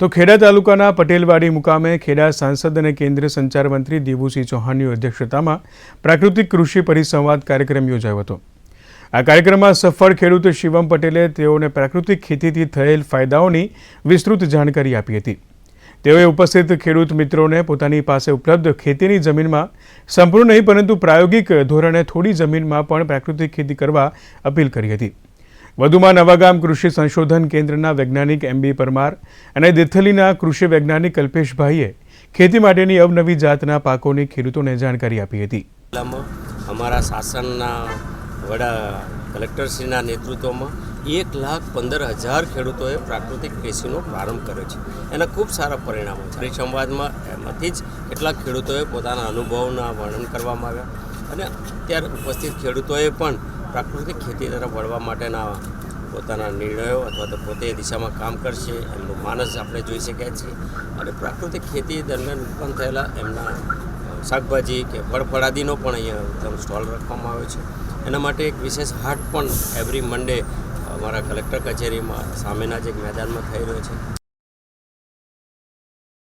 તો ખેડા તાલુકાના પટેલવાડી મુકામે ખેડા સાંસદ અને કેન્દ્રીય સંચાર મંત્રી દેવુસિંહ ચૌહાણની અધ્યક્ષતામાં પ્રાકૃતિક કૃષિ પરિસંવાદ કાર્યક્રમ યોજાયો હતો. આ કાર્યક્રમમાં સફળ ખેડૂત શિવમ પટેલે તેઓને પ્રાકૃતિક ખેતીથી થયેલ ફાયદાઓની વિસ્તૃત જાણકારી આપી હતી. તેઓએ ઉપસ્થિત ખેડૂત મિત્રોને પોતાની પાસે ઉપલબ્ધ ખેતીની જમીનમાં સંપૂર્ણ નહીં પરંતુ પ્રાયોગિક ધોરણે થોડી જમીનમાં પણ પ્રાકૃતિક ખેતી કરવા અપીલ કરી હતી. વધુમાં નવાગામ કૃષિ સંશોધન કેન્દ્રના વૈજ્ઞાનિક એમ બી પરમાર અને દેથલીના કૃષિ વૈજ્ઞાનિક કલ્પેશભાઈએ ખેતી માટેની અવનવી જાતના પાકોની ખેડૂતોને જાણકારી આપી હતી. અમારા શાસનના વડા કલેક્ટરશ્રીના નેતૃત્વમાં એક લાખ પંદર હજાર ખેડૂતોએ પ્રાકૃતિક કૃષિનો પ્રારંભ કર્યો છે. એના ખૂબ સારા પરિણામો છે. સંવાદમાં એમાંથી જ કેટલાક ખેડૂતોએ પોતાના અનુભવના વર્ણન કરવામાં આવ્યા. અને અત્યારે ઉપસ્થિત ખેડૂતોએ પણ પ્રાકૃતિક ખેતી તરફ વળવા માટેના પોતાના નિર્ણયો અથવા તો પોતે એ દિશામાં કામ કરશે, એમનું માનસ આપણે જોઈ શક્યા છીએ. અને પ્રાકૃતિક ખેતી દરમિયાન ઉત્પન્ન થયેલા એમના શાકભાજી કે ફળફળાદીનો પણ અહીંયા સ્ટોલ રાખવામાં આવ્યો છે. એના માટે એક વિશેષ હાટ પણ એવરી મંડે અમારા કલેક્ટર કચેરીમાં સામેના જ એક મેદાનમાં થઈ રહ્યો છે.